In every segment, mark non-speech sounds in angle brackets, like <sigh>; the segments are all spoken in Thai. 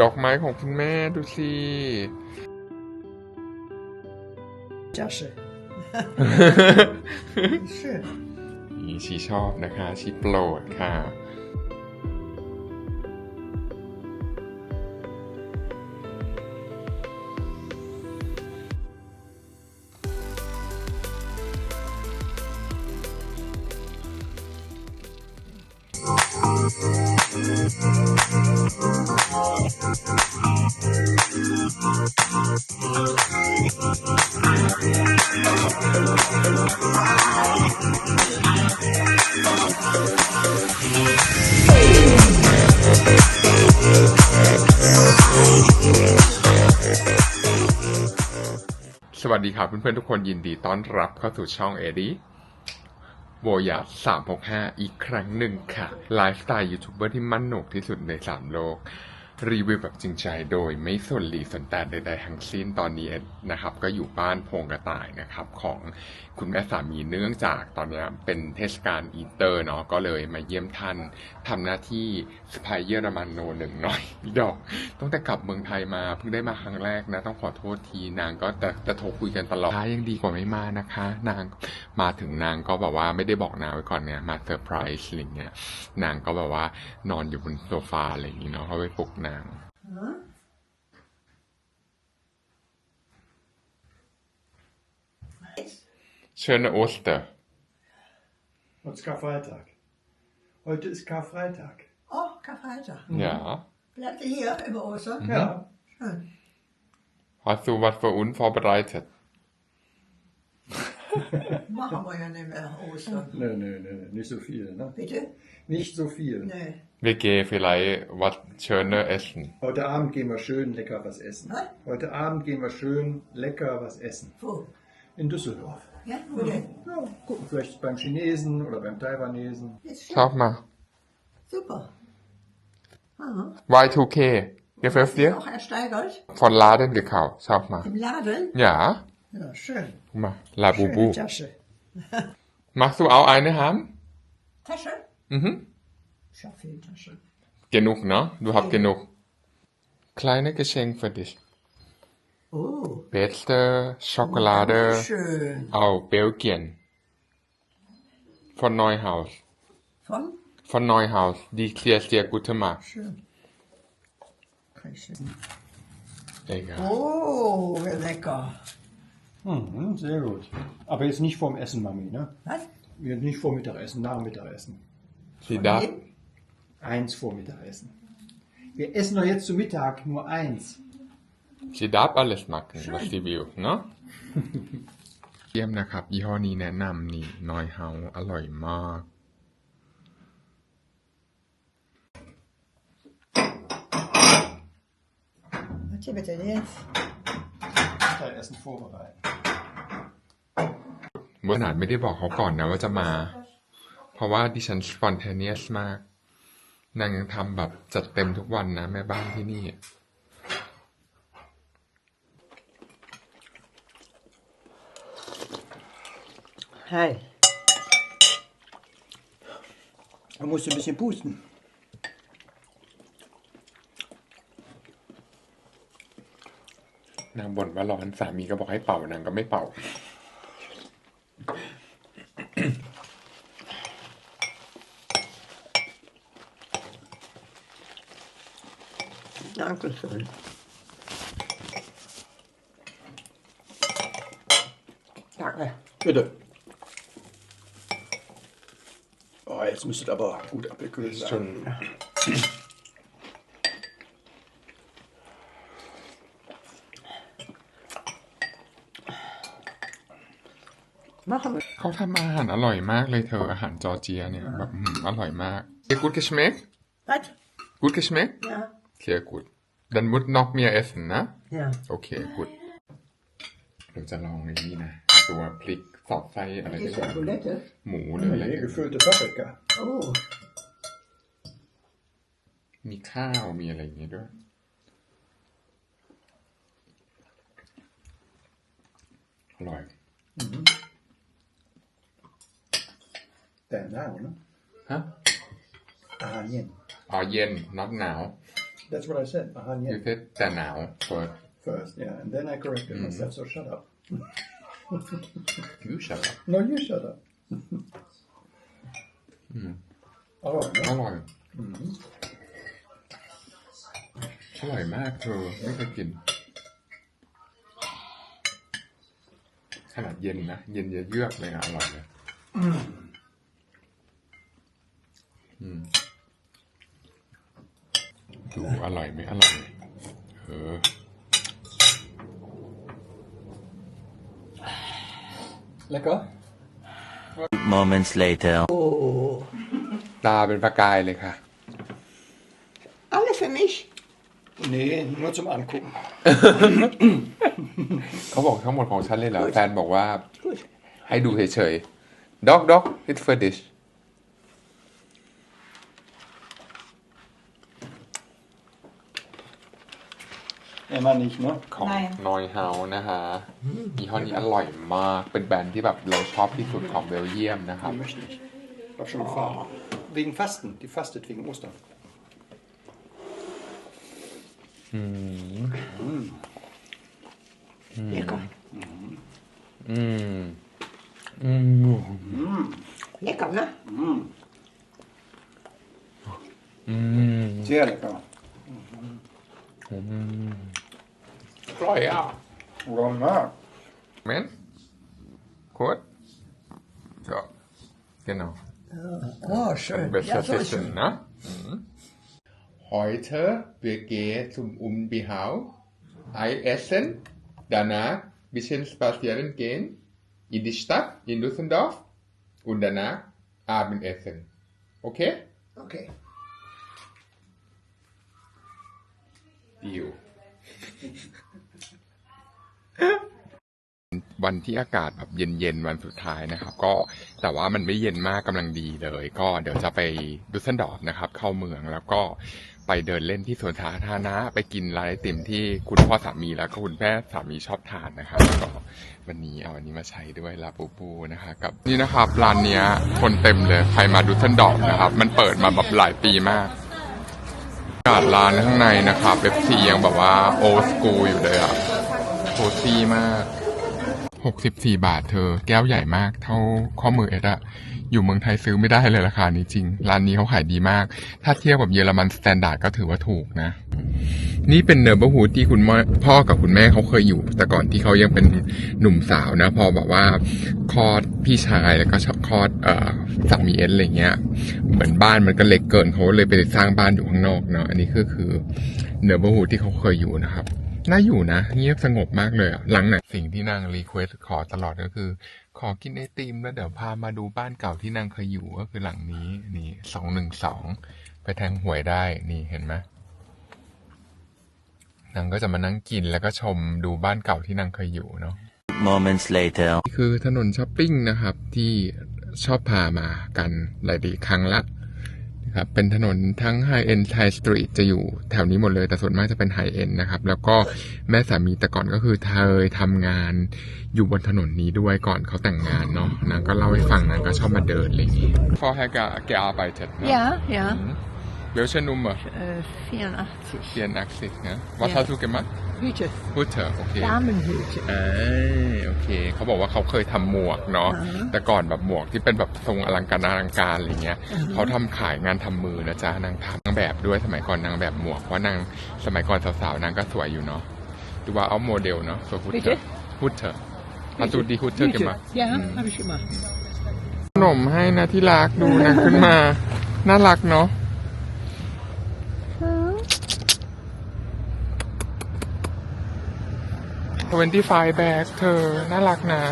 ดอกไม้ของคุณแม่ดูสิ Tasche. Schön. นี่ชีชอบนะคะ ชีโปรดค่ะ เพื่อนๆทุกคนยินดีต้อนรับเข้าสู่ช่องเอดีโบยาสามหกห้าอีกครั้งหนึ่งค่ะ ไลฟ์สไตล์ยูทูบเบอร์ที่มั่นหนุกที่สุดในสามโลก รีวิวแบบจริงใจโดยไม่สนหลีสนแต่ใดๆทั้งสิ้นตอนนี้นะครับ ก็อยู่บ้านพงกระต่ายนะครับ ของคุณแม่สามีเนื่องจากตอนนี้เป็นเทศกาลอีเตอร์เนาะก็เลยมาเยี่ยมท่านทำหน้าที่สไปเยอรมันโนหนึ่งหน่อยดอกตั้งแต่กลับเมืองไทยมาเพิ่งได้มาครั้งแรกนะ ต้องขอโทษทีนางก็แต่แต่โทรคุยกันตลอดยังดีกว่าไม่มานะคะ นางมาถึงนางก็แบบว่าไม่ได้บอกนางไว้ก่อนเนี่ยมาเซอร์ไพรส์อะไรเงี้ยนางก็แบบว่านอนอยู่บนโซฟาอะไรอย่างงี้เนาะเขาไปปลุกนาง Hm? Schöne Oster. Heute ist Karfreitag. Heute ist Karfreitag. Oh, Karfreitag. Ja. Bleibt ihr hier über Ostern? Ja. Schön. Hast du was für uns vorbereitet? <laughs> Machen wir ja nicht mehr Ostern. Nö, nö, nö, nicht so viel, ne? Bitte? Nicht so viel. Nee. Wir gehen vielleicht was Schönes essen. Heute Abend gehen wir schön lecker was essen. Was? Heute Abend gehen wir schön lecker was essen. Wo? In Düsseldorf. Ja, wo denn? Ja, gucken, vielleicht beim Chinesen oder beim Taiwanesen. Schau mal. Super. Aha. Y2K. Gefällt dir? auch ersteigert? Von Laden gekauft. Schau mal. Im Laden? Ja. Ja, schön. Guck mal. Labubu. Schöne Tasche. <laughs> Machst du auch eine haben? Tasche? Mhm. Ich habe viel Tasche. Genug, ne? Du hast genug. Kleine Geschenk für dich. Oh. Beste Schokolade Schön. aus Belgien. Von Neuhaus. Von? Von Neuhaus. Die sehr, sehr gute Marke. Schön. Egal. Oh, wie lecker. Mhm, sehr gut. Aber jetzt nicht vorm Essen, Mami, ne? Was? Wir nicht vor Mittagessen, nach Mittagessen. Sie darf, wem? Eins vor Mittagessen. Wir essen doch jetzt zu Mittag nur eins. sie darf alles machen, was sie will, เนาะ เยี่ยมนะครับ ยี่ห้อนี้แนะนำนี่นอยเฮาอร่อยมาก Was hier bitte jetzt? Mittagessen vorbereiten. ขนาดไม่ได้บอกเขาก่อนนะว่าจะมา เพราะว่าดิฉันสปอนเทเนียสมาก นางยังทำแบบจัดเต็มทุกวันนะแม่บ้านที่นี่ Hi. Da musst du ein bisschen pusten. นางบ่นว่าร้อนสามีก็บอกให้เป่านางก็ไม่เป่า Dankeschön. Danke. Bitte. Oh, jetzt müsstet aber gut abgekühlt sein. schon Machen wir. เขาทำอาหารอร่อยมากเลยเธออาหารจอร์เจียเนี่ยแบบอืมอร่อยมาก Sehr gut geschmeckt Was? gut geschmeckt Ja. sehr gut dann muss noch mehr essen นะ Ja. โอเค gut เราจะลองในนี้นะ ตัวพริกสอดไส้อะไร Das ได้ ist บ้าง Schokolade. หมูหรืออะไร Nee, gefüllte Paprika. Oh. มีข้าวมีอะไรอย่างเงี้ยด้วยอร่อย Der Name, ne? ฮะ Aranien. อ๋อเย็นน็อตหนาว That's what I said. Aha, ยู yeah. เซแต่หนาว first First, yeah. And then I corrected myself, so shut up. you shut up No, you shut up. All right. อร่อยอร่อยมากเธอไม่เคยกิน ขนาดเย็นนะ เย็นเยือกๆเลยนะอร่อยเลยอืม ดูอร่อยไหมอร่อย เออ Lecker? Moments later. ตาเป็นประกายเลยค่ะ Alle für mich. Nee, nur zum Angucken. เขาบอกทั้งหมดของฉันเลยเหรอ แฟนบอกว่า Gut. ให้ดูเฉยๆ dog dog it's for dish Emma nicht, ne? ของไม่ นอยเฮานะฮะยี่ห้อนี้อร่อยมาก เป็นแบรนด์ที่แบบเราชอบที่สุดของเบลเยียมนะครับ Die möchte ich. Ich hab schon gefahren. Wegen Fasten. Die fastet wegen Ostern. Lecker. อืม อืม Lecker, ne? อืม Sehr lecker. อ ร่อยอ่ะ Wrong mark. เมนโคตรก็เกันเนาะ Oh, schön. besser Ja, so ist Session, schön. ne? Mhm. Heute wir gehen zum Unbehau, Ei essen, danach bisschen spazieren gehen in die Stadt in Düsseldorf und danach Abendessen. Okay? Okay. Deal. <laughs> วันที่อากาศแบบเย็นๆวันสุดท้ายนะครับ ก็แต่ว่ามันไม่เย็นมากกำลังดีเลย ก็เดี๋ยวจะไปดุสเซนดอร์ฟนะครับ เข้าเมืองแล้วก็ไปเดินเล่นที่สวนสาธารณะไปกินร้านไอติมที่คุณพ่อสามีแล้วก็คุณแม่สามีชอบทานนะครับก็วันนี้เอาอันนี้มาใช้ด้วยลาปูปูนะคะกับนี่นะครับร้านเนี้ยคนเต็มเลยใครมาดุสเซนดอร์ฟนะครับ มันเปิดมาแบบหลายปีมากอากาศร้านข้างในนะครับเบปซียังแบบว่าโอสกูอยู่เลยอะ โคซี่มาก64บาทเธอ แก้วใหญ่มาก เท่าข้อมือเอ็ดอะอยู่เมืองไทยซื้อไม่ได้เลยราคานี้จริง ร้านนี้เขาขายดีมาก ถ้าเทียบกับเยอรมันสแตนดาร์ดก็ถือว่าถูกนะ นี่เป็นเนอร์เบอร์ฮูดที่คุณพ่อกับคุณแม่เขาเคยอยู่ แต่ก่อนที่เขายังเป็นหนุ่มสาวนะ พอแบบว่าคลอดพี่ชายแล้วก็ชอบคลอดสามีเอ็นอะไรเงี้ย เหมือนบ้านมันก็เล็กเกินเขาเลยไปสร้างบ้านอยู่ข้างนอกเนาะ อันนี้ก็คือเนอร์เบอร์ฮูดที่เขาเคยอยู่นะครับ น่าอยู่นะ เงียบสงบมากเลยอะหลังไหนสิ่งที่นางรีเควสขอตลอดก็คือ ขอกินไอติมแล้วเดี๋ยวพามาดูบ้านเก่าที่นางเคยอยู่ก็คือหลังนี้ นี่สองหนึ่งสองไปแทงหวยได้นี่เห็นไหมนางก็จะมานั่งกินแล้วก็ชมดูบ้านเก่าที่นางเคยอยู่เนาะ Moments later. นี่คือถนนช้อปปิ้งนะครับ ที่ชอบพามากันหลายดีครั้งละ นะครับ เป็นถนนทั้ง High End Thai Street จะอยู่แถวนี้หมดเลย แต่ส่วนมากจะเป็น High End นะครับ แล้วก็แม่สามีแต่ก่อนก็คือเธอทำงานอยู่บนถนนนี้ด้วยก่อนเขาแต่งงานเนาะนางก็เล่าให้ฟังนางก็ชอบมาเดินอะไรอย่างงี้ Vorher gearbeitet ne? Ja, ja. Welche Nummer Äh, 84. 84 ne Was Ja. hast du gemacht Hüte. Hutter okay Damenhüte. อ่าโอเค เขาบอกว่าเขาเคยทำหมวกเนาะ อ่าฮะ แต่ก่อนแบบหมวกที่เป็นแบบทรงอลังการอลังการอะไรเงี้ย เขาทำขายงานทำมือนะจ๊ะนางทำนางแบบด้วยสมัยก่อนนางแบบหมวก เพราะนางสมัยก่อนสาวๆนางก็สวยอยู่เนาะดูว่าเอาโมเดลเนาะสวยพุทเธอ Bitte? พุทเธอมาดูดีพุทเธอกัน Hüte. มา Ja, habe ich gemacht. ขนมให้นะที่รักดูนะขึ้นมา น่ารักเนาะ 25แบกเธอ น่ารักนะ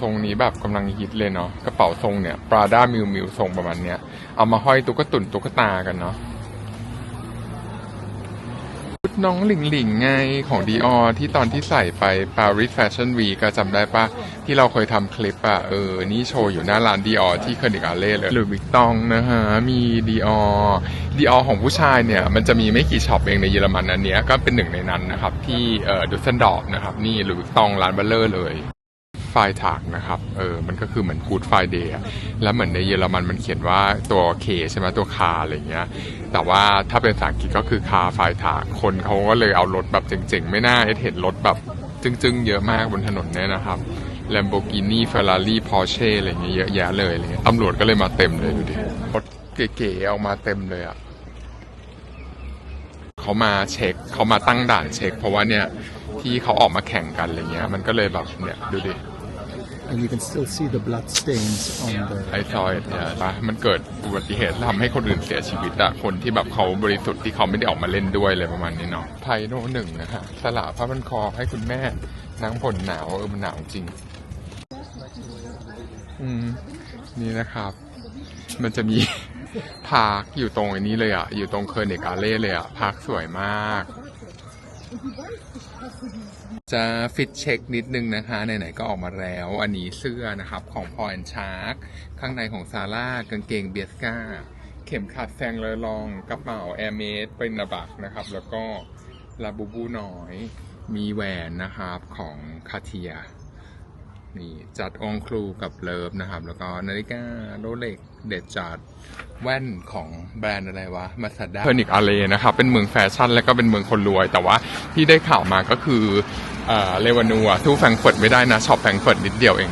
ทรงนี้แบบกำลังฮิตเลยเนาะกระเป๋าทรงเนี่ยปราด้ามิวมิวทรงประมาณเนี้ย เอามาห้อยตุ๊กตุ่นตุ๊กตากันเนาะ น้องหลิงหลิงไงของดีออที่ตอนที่ใส่ไป Paris Fashion Week ก็จำได้ปะที่เราเคยทำคลิปอะเออ นี่โชว์อยู่หน้าร้านดีออที่เคอร์นิกอาเล่เลยหรือวิกตองนะฮะ มีดีออดีออของผู้ชายเนี่ย มันจะมีไม่กี่ช็อปเองในเยอรมันอันเนี้ยก็เป็นหนึ่งในนั้นนะครับ ที่เอ่อดุสเซนดอร์ฟนะครับ นี่หรือวิกตองร้านเบลเลอร์เลย ไฟถากนะครับ เออ มันก็คือเหมือนกูดไฟเดย์แล้วเหมือนในเยอรมันมันเขียนว่าตัวเคใช่ไหมตัวคาอะไรเงี้ย แต่ว่าถ้าเป็นภาษาอังกฤษก็คือคาไฟถาก คนเขาก็เลยเอารถแบบเจ๋งๆ ไม่น่าเห็นรถแบบจึ้งๆ เยอะมากบนถนนเนี่ยนะครับ Lamborghini Ferrari Porsche อะไรเงี้ยเยอะแยะเลยอะไรเงี้ยตำรวจก็เลยมาเต็มเลยดูดิรถเก๋ๆออกมาเต็มเลยอะเขามาเช็คเขามาตั้งด่านเช็ค เพราะว่าเนี่ยที่เขาออกมาแข่งกันอะไรเงี้ย มันก็เลยแบบเนี่ยดูดิ And you can still see the blood stains on the ไอซอยเนี่ยปะมันเกิดอุบัติเหตุทำให้คนอื่นเสียชีวิตอะคนที่แบบเขาบริสุทธิ์ที่เขาไม่ได้ออกมาเล่นด้วยเลยประมาณนี้เนาะไทโนหนึ่งนะฮะสละผ้าพันคอให้คุณแม่นางผลหนาวเออมันหนาวจริง อืม นี่นะครับ มันจะมีพาร์คอยู่ตรงไอ้นี้เลยอะอยู่ตรงเคอร์เนกาเล่เลยอะพาร์คสวยมาก จะฟิตเช็คนิดนึงนะคะไหนๆก็ออกมาแล้ว อันนี้เสื้อนะครับของพอ n ชาร์กข้างในของซาร่ากางเกงเบียสกาเข็มขัดแซงเลอลองกระเป๋าแอร์เมดเป็นระบักนะครับ แล้วก็ลาบูบูน้อย มีแหวนนะครับของคาเทีย นี่จัดองครูกับเลิฟนะครับ แล้วก็นาฬิกาโรเล็กเด็ดจัดแว่นของแบรนด์อะไรวะมาสด้าเทอร์นิกอาเลนะครับ เป็นเมืองแฟชั่นแล้วก็เป็นเมืองคนรวย แต่ว่าที่ได้ข่าวมาก็คือเอ่อเลวานัวสู้แฟรงก์เฟิร์ตไม่ได้นะช็อปแฟรงก์เฟิร์ตนิดเดียวเอง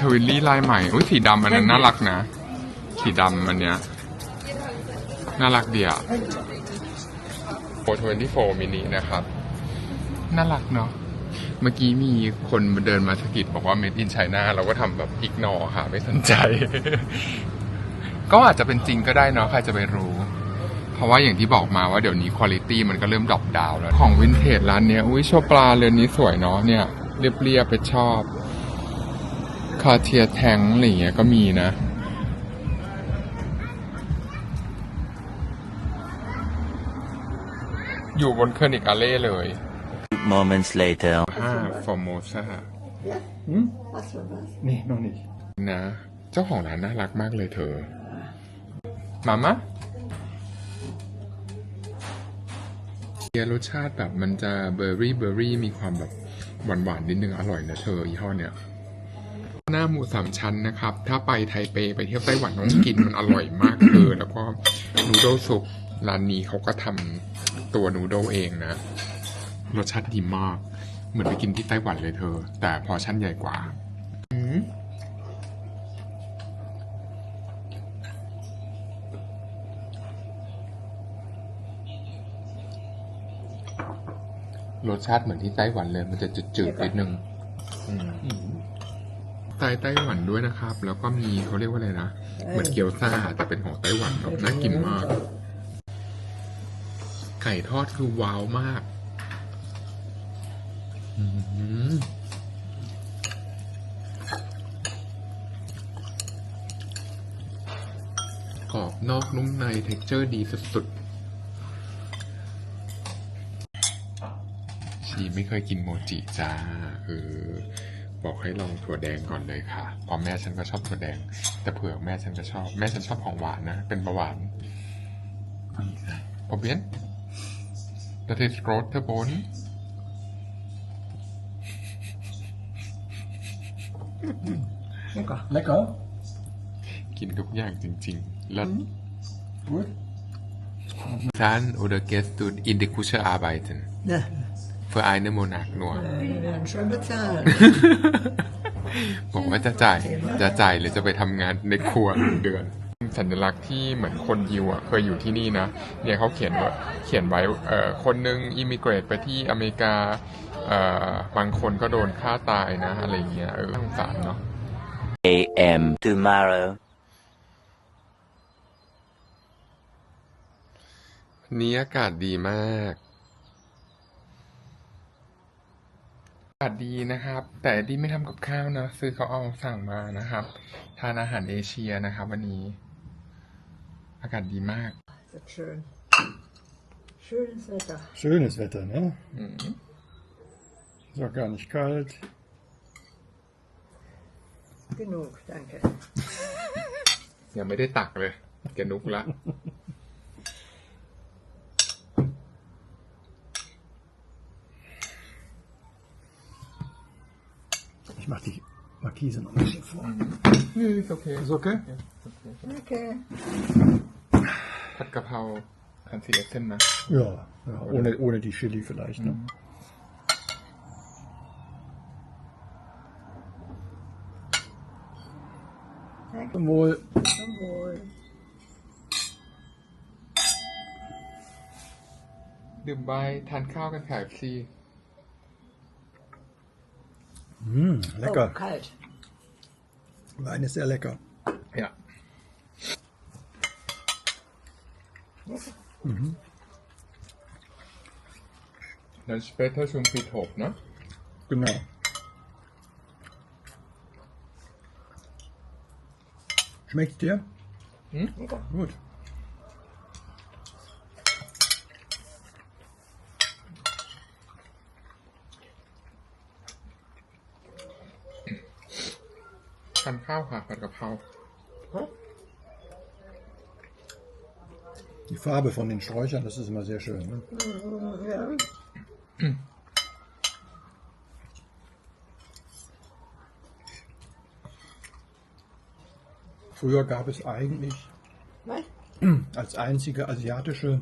ทวิลลี่ลายใหม่อุ้ยสีดำอันนั้นน่ารักนะ สีดำอันเนี้ยน่ารักเดีอะโฟทเวนตี้โฟมินินะครับ น่ารักเนาะ เมื่อกี้มีคนมาเดินมาสะกิดบอกว่า made in China เราก็ทำแบบอีกนอค่ะ ไม่สนใจ ก็อาจจะเป็นจริงก็ได้เนาะใครจะไปรู้ เพราะว่าอย่างที่บอกมาว่าเดี๋ยวนี้คุณ i t y มันก็เริ่มดรอปดาวแล้ว ของวินเทจร้านเนี้ยอุ้ยโชปลาเรือนนี้สวยเนาะเนี่ย เรียบๆไปชอบ คาเทียแทงอะไรเงี้ยก็มีนะอยู่บนเคอร์นิกอาเล่เลย Moments later. ห้าฟอร์โมซา Was war das? Nee, noch nicht. นะ เจ้าของร้านน่ารักมากเลยเธอ มามะเบียร์รสชาติแบบมันจะเบอร์รี่เบอร์รี่มีความแบบหวานหวานๆนิดนึงอร่อยนะเธอยี่ห้อเนี้ยหน้าหมูสามชั้นนะครับ ถ้าไปไทเปไปเที่ยวไต้หวันต้องกินมันอร่อยมากเธอแล้วก็นูโดลซุปร้านนี้เขาก็ทำตัวนูโดลเองนะ รสชาติดีมาก เหมือนไปกินที่ไต้หวันเลยเธอ แต่พอชั่นใหญ่กว่า รสชาติเหมือนที่ไต้หวันเลย มันจะจืดๆนิดนึงไต้ไต้หวันด้วยนะครับ แล้วก็มีเขาเรียกว่าอะไรนะ เหมือนเกี๊ยวซ่าแต่เป็นของไต้หวันแบบน่ากินมาก ไก่ทอดคือว้าวมากอืม กรอบนอกนุ่มในเท็กเจอร์ดีสุดๆชีไม่เคยกินโมจิจ้าเออบอกให้ลองถั่วแดงก่อนเลยค่ะเพราะแม่ฉันก็ชอบถั่วแดง แต่เผื่อแม่ฉันก็ชอบ แม่ฉันชอบของหวานนะ เป็นเบาหวานพอเบียน Dat is grote bonen. Lecker. Lecker. กินทุกอย่างจริงๆแล้ว Gut. San oder gehst du in die Küche arbeiten? Ja. Für einen Monat nur. Wir werden schon bezahlen. บอกว่าจะจ่ายจะจ่ายหรือจะไปทำงานในครัวหนึ่งเดือน สัญลักษณ์ที่เหมือนคนยิวอะเคยอยู่ที่นี่นะเนี่ยเขาเขียนว่าเขียนไว้เอ่อคนหนึ่งอิมิเกรตไปที่อเมริกาเอ่อบางคนก็โดนฆ่าตายนะอะไรอย่างเงี้ยเออน่าสงสารเนาะ A.M. Tomorrow. นี้อากาศดีมากอากาศดีนะครับ แต่ดีไม่ทำกับข้าวนะ ซื้อเขาเอาสั่งมานะครับ ทานอาหารเอเชียนะครับ วันนี้ อากาศดีมาก Ist schön. Schönes Wetter. Schönes Wetter, ne? Mhm. Ist auch gar nicht kalt. Genug, danke. ยังไม่ได้ตักเลย แกนุกละ Käse noch ein bisschen vor. Nee, ist okay. Ist okay? Okay. ผัดกะเพราคันซีเอสเซนนะ Ja, ja ohne, ohne die Chili vielleicht. Ne? Zum Wohl. Zum Wohl. ดื่มใบน์ทานข้าวกันค่ะซี Mm, lecker. Oh, kalt. Wein ist sehr lecker. Dann später zum Friedhof, ne? Genau. Schmeckt dir? Lecker. Gut. Kann ทาน Die Farbe von den Sträuchern, das ist immer sehr schön. Ne? Ja. Früher gab es eigentlich Was? als einzige asiatische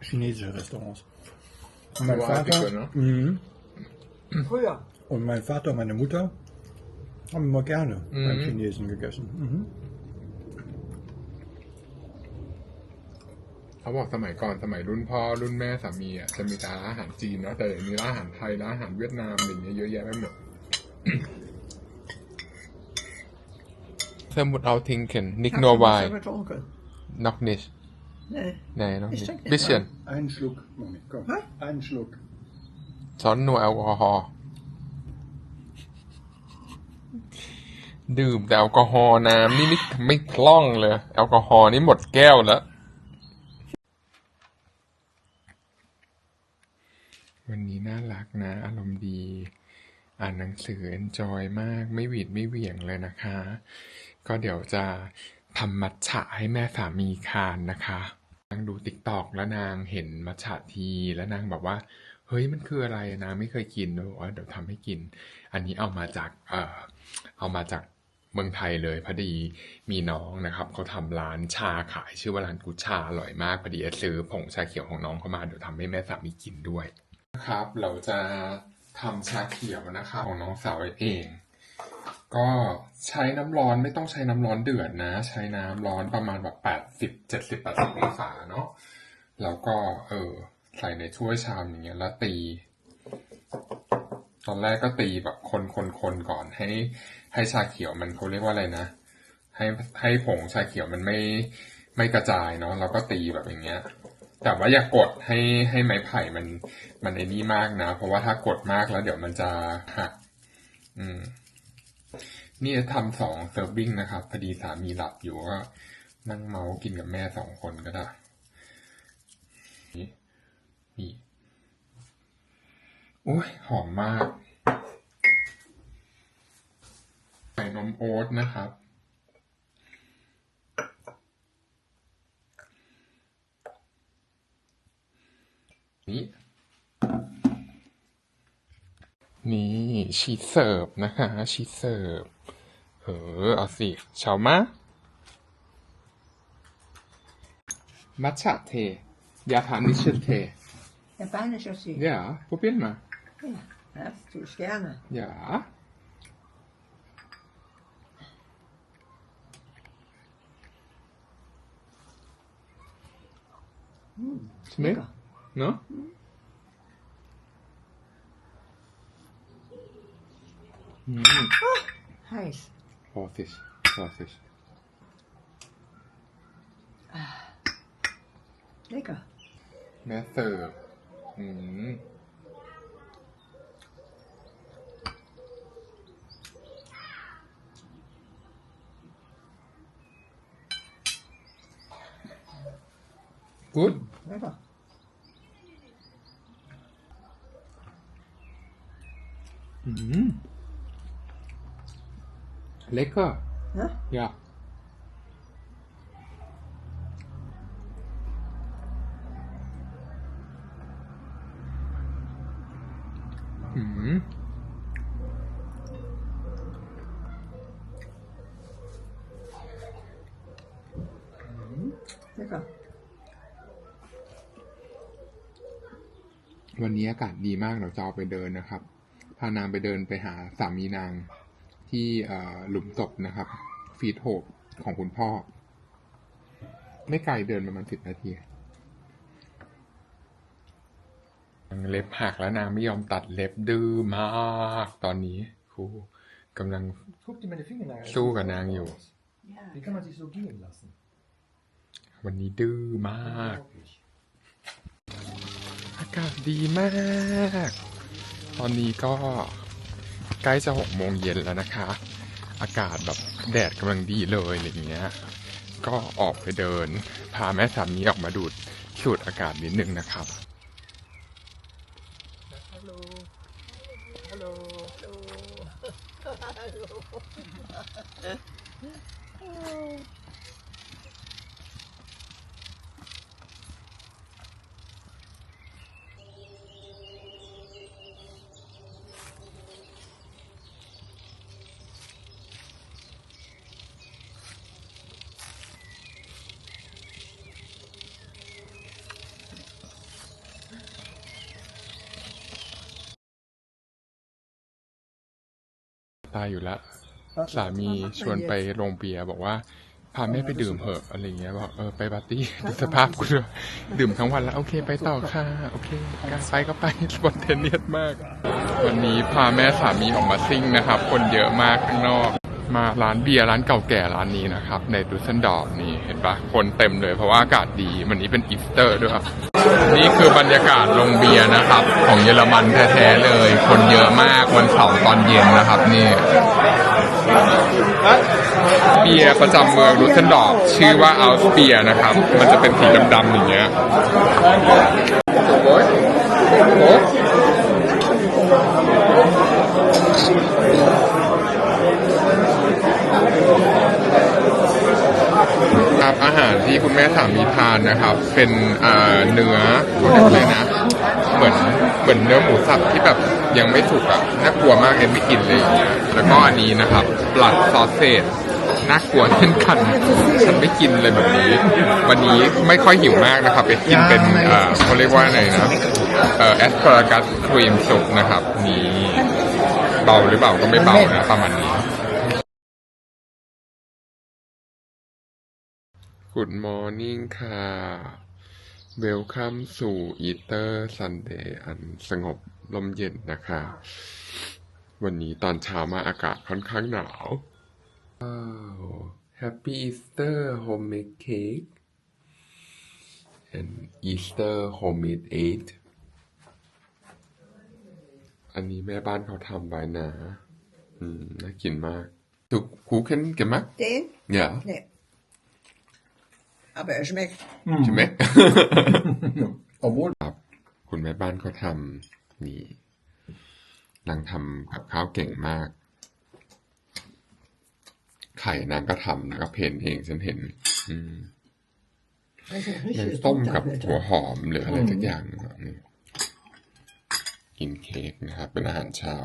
chinesische Restaurants. Und mein, Vater, ne? Mhm. Früher. und mein Vater und meine Mutter haben immer gerne beim Mhm. Chinesen gegessen. Mhm. เขาบอกสมัยก่อนสมัยรุ่นพ่อรุ่นแม่สามีอะจะมีแต่ร้านอาหารจีนเนาะแต่เดี๋ยวนี้ร้านอาหารไทยร้านอาหารเวียดนามอะไรอย่างเงี้ยเยอะแยะไปหมด Sen moet al tinken, niet Hast nur du was Wein, getrunken? noch nicht. Nee. Nee, noch Ich nicht. trinke nicht Bisschen. Einen Schluck. Moment, komm. Hä? Einen Schluck. ช้อนนัวแอลกอฮอล์ดื่มแต่แอลกอฮอล์น้ำนี่ไม่ไม่คล่องเลย แอลกอฮอล์นี่หมดแก้วแล้ว วันนี้น่ารักนะ อารมณ์ดี อ่านหนังสือ enjoy มาก ไม่หวีดไม่เหวี่ยงเลยนะคะ ก็เดี๋ยวจะทำมัทฉะให้แม่สามีทานนะคะนางดูติ๊กตอกแล้วนางเห็นมัทฉะทีแล้วนางบอกว่า เฮ้ยมันคืออะไรนะไม่เคยกินเลยบอกว่าเดี๋ยวทำให้กิน อันนี้เอามาจากเอ่อเอามาจากเมืองไทยเลยพอดีมีน้องนะครับเขาทำร้านชาขายชื่อว่าร้านกุชชาอร่อยมากพอดีซื้อผงชาเขียวของน้องเข้ามาเดี๋ยวทำให้แม่สามีกินด้วย ครับ เราจะทำชาเขียวนะคะของน้องสาวเอง ก็ใช้น้ำร้อนไม่ต้องใช้น้ำร้อนเดือดนะ ใช้น้ำร้อนประมาณแบบแปดสิบเจ็ดสิบแปดสิบองศาเนาะแล้วก็เออใส่ในถ้วยชามอย่างเงี้ยแล้วตี ตอนแรกก็ตีแบบคนคนคนก่อนให้ให้ชาเขียวมันเขาเรียกว่าอะไรนะให้ให้ผงชาเขียวมันไม่ไม่กระจายเนาะแล้วก็ตีแบบอย่างเงี้ย แต่ว่าอย่ากดให้ให้ไม้ไผ่มันมันไอ้นี่มากนะ เพราะว่าถ้ากดมากแล้วเดี๋ยวมันจะหัก อืม นี่จะทำสองเซิร์ฟวิ่งนะครับพอดีสามีหลับอยู่ก็นั่งเมากินกับแม่สองคนก็ได้นี่นี่โอ้ยหอมมาก ใส่นมโอ๊ตนะครับ นี่นี่ชีสเสิร์ฟนะคะชีสเสิร์ฟเออเอาสิเฉามามัทฉะเทยาทานิชเท Japanischer Tee. Ja, probier mal. Ja, das tue ich gerne. Ja. Schmeckt? Lecker. Ne? Mm. Heiß. Vorsicht, Vorsicht. Lecker. แม่เสิร์ฟ 음. Lecker. Ja? Ja. Mhm. Lecker. วันนี้อากาศดีมากเราจะเอาไปเดินนะครับานางไปเดินไปหาสามีนางที่เอ่อหลุมศพนะครับ ฟีดโฮปของคุณพ่อ ไม่ไกลเดินประมาณสิบนาทีเล็บหักแล้วนางไม่ยอมตัดเล็บดื้อมากตอนนี้ครูกำลัง Guck dir meine Fingernägel So, Nang, jo. Wie kann man sich so gehen lassen? วันนี้ดื้อมาก Unglaublich. อากาศดีมาก ตอนนี้ก็ใกล้จะหกโมงเย็นแล้วนะคะ อากาศแบบแดดกำลังดีเลยอะไรเงี้ย ก็ออกไปเดิน พาแม่สามีออกมาดูดสูดอากาศนิดนึงนะครับ ตายอยู่แล้วสามีชวนไปโรงเบียร์บอกว่าพาแม่ไปดื่มเถอะอะไรเงี้ยบอกเออไปปาร์ตี้ดูสภาพกูด้วยดื่มทั้งวันแล้วโอเคไปต่อค่ะโอเคการไปก็ไปสปอนเทเนียสมาก วันนี้พาแม่สามีออกมาซิ่งนะครับ คนเยอะมากข้างนอก มาร้านเบียร์ร้านเก่าแก่ร้านนี้นะครับ ในดูเซนดอร์ฟนี่เห็นปะคนเต็มเลยเพราะว่าอากาศดีวันนี้เป็นอีสเตอร์ด้วยครับนี่คือบรรยากาศโรงเบียร์นะครับ ของเยอรมันแท้ๆเลย คนเยอะมากวันเสาร์ตอนเย็นนะครับนี่เบียร์ประจำเมืองรูเทนดอร์ฟชื่อว่าอัลสเบียนะครับ มันจะเป็นสีดำๆอย่างเงี้ยครับอาหารที่คุณ แม่สามีทานนะครับ เป็นเนื้ออะไรนะ เหมือนเหมือนเนื้อหมูสับที่แบบยังไม่สุกอะน่ากลัวมากเอ็นไม่กินเลยอย่างเงี้ยแล้วก็อันนี้นะครับปลัดซอสเซจน่ากลัวเช่นกัน ฉันไม่กินเลยแบบนี้ วันนี้ไม่ค่อยหิวมากนะครับไปกินเป็นเอ่อเขาเรียกว่าอะไรนะเอ่อแอสพารากัสครีมสุกนะครับนี่เบาหรือเปล่าก็ไม่เบานะประมาณนี้ Good morning ค่ะเวลคัมสู่อีเตอร์ซันเดย์อันสงบลมเย็นนะคะ วันนี้ตอนเช้ามาอากาศค่อนข้างหนาวว้าว Happy Easter homemade cake and Easter homemade eight อันนี้แม่บ้านเขาทำไว้นะ อืม น่ากินมากทุกคูเคนกันไหม Den? อย่า Nee. Aber er schmeckt. ใช่ไหม Obwohl, ครับคุณแม่บ้านเขาทำนี่นางทำกับข้าวเก่งมาก ไข่นางก็ทำนางก็เพนเองฉันเห็น อืม Also นาง richtiges ต้มกับหัว Butterblätter. หอมหรืออะไรสักอย่างนะครับนี่กินเค้กนะครับ เป็นอาหารเช้า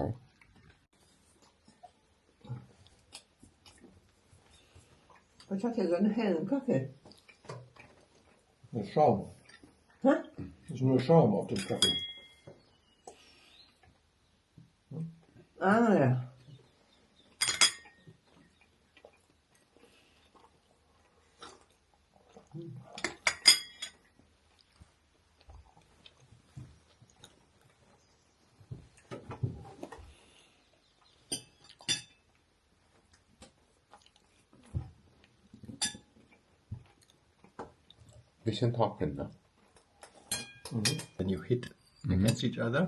Was hat er so einen hellen Kaffee? Nur Schaum. Hä? ist nur Schaum auf dem Kaffee. Ah ja. Bisschen trocken, ne? When you hit against each other,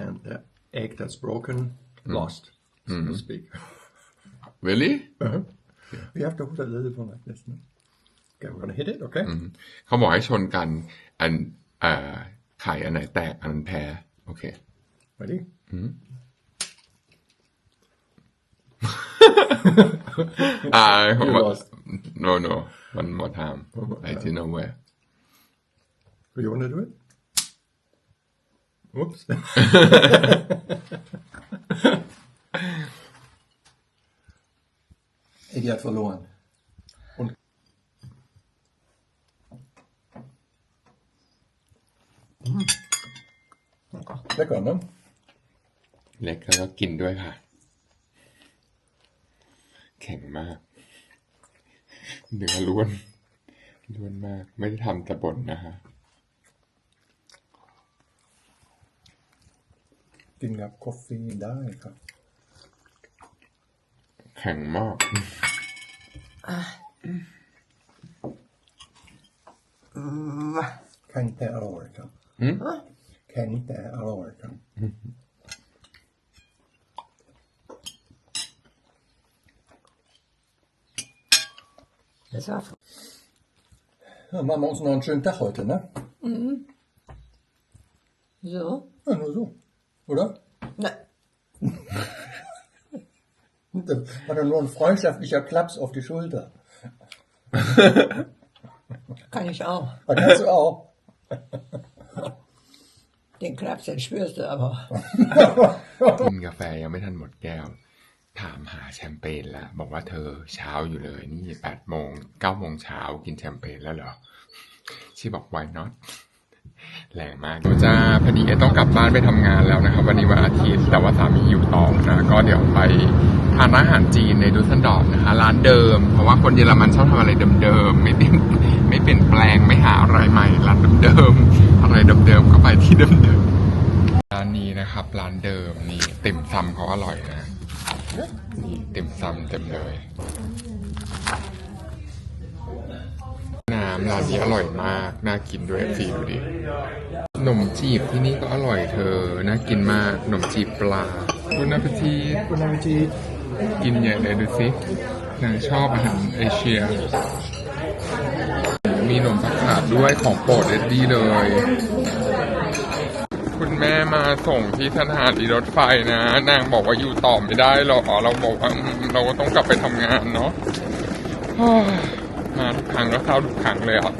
and the egg that's broken, lost, so to speak. <laughs> Really? Uh-huh. We have to put a little one like this. No? Okay, we're gonna hit it, okay? เขาบอกให้ชนกัน อันเอ่อไข่อันไหนแตกอันนั้นแพ้ โอเค Ready? Uh, <laughs> <laughs> You what- lost. No, no. one more time. One more time. I didn't know where. Do you want to do it? Oops. Eddie hat verloren. Und mm. Lecker, ne? Lecker, แล้วกินด้วยค่ะ แข็งมาก เนื้อล้วน ล้วนมาก ไม่ได้ทำแต่บนนะฮะกินกับกาแฟได้ครับ แข็งมากแข็งแต่อร่อยครับอืมแข็งแต่อร่อยครับ Das war Ja, machen wir uns noch einen schönen Tag heute, ne? so. Ja, nur so. Oder? Na, Das war dann nur ein freundschaftlicher Klaps auf die Schulter. <laughs> kann ich auch. Das kannst du auch. Den Klaps, den spürst du aber. <laughs> <laughs> กินกาแฟยังไม่ทันหมดแก้ว ถามหาแชมเปญแล้วบอกว่าเธอเช้าอยู่เลยนี่แปดโมงเก้าโมงเช้ากินแชมเปญแล้วเหรอชีบอก why not แรงมากจะพอดีต้องกลับบ้านไปทำงานแล้วนะครับ วันนี้วันอาทิตย์แต่ว่าสามีอยู่ต่อนะก็เดี๋ยวไปทานอาหารจีนในดูสันดอร์นะคะร้านเดิม เพราะว่าคนเยอรมันชอบทำอะไรเดิมๆไม่เปลี่ยนไม่เปลี่ยนแปลงไม่หาอะไรใหม่ร้านเดิมๆอะไรเดิมๆก็ไปที่เดิมๆร้านนี้นะครับ ร้านเดิมนี่ติ่มซำเขาอร่อยนะ ติ่มซำเต็มเลย น้ำร้านนี้อร่อยมาก น่ากินด้วยสีดูดิขนมจีบที่นี่ก็อร่อยเธอ น่ากินมากขนมจีบปลาคุณนาพทีคุณนาพทีกินใหญ่เลยดูสินางชอบอาหารเอเชีย มีขนมผักขาดด้วยของโปรดเอ็ดดี้เลย คุณแม่มาส่งที่สถานีรถไฟนะ นางบอกว่าอยู่ต่อไม่ได้หรอกเราบอกว่าเราก็ต้องกลับไปทำงานเนาะมาทุกครั้งก็เศร้าทุกครั้งเลยอะ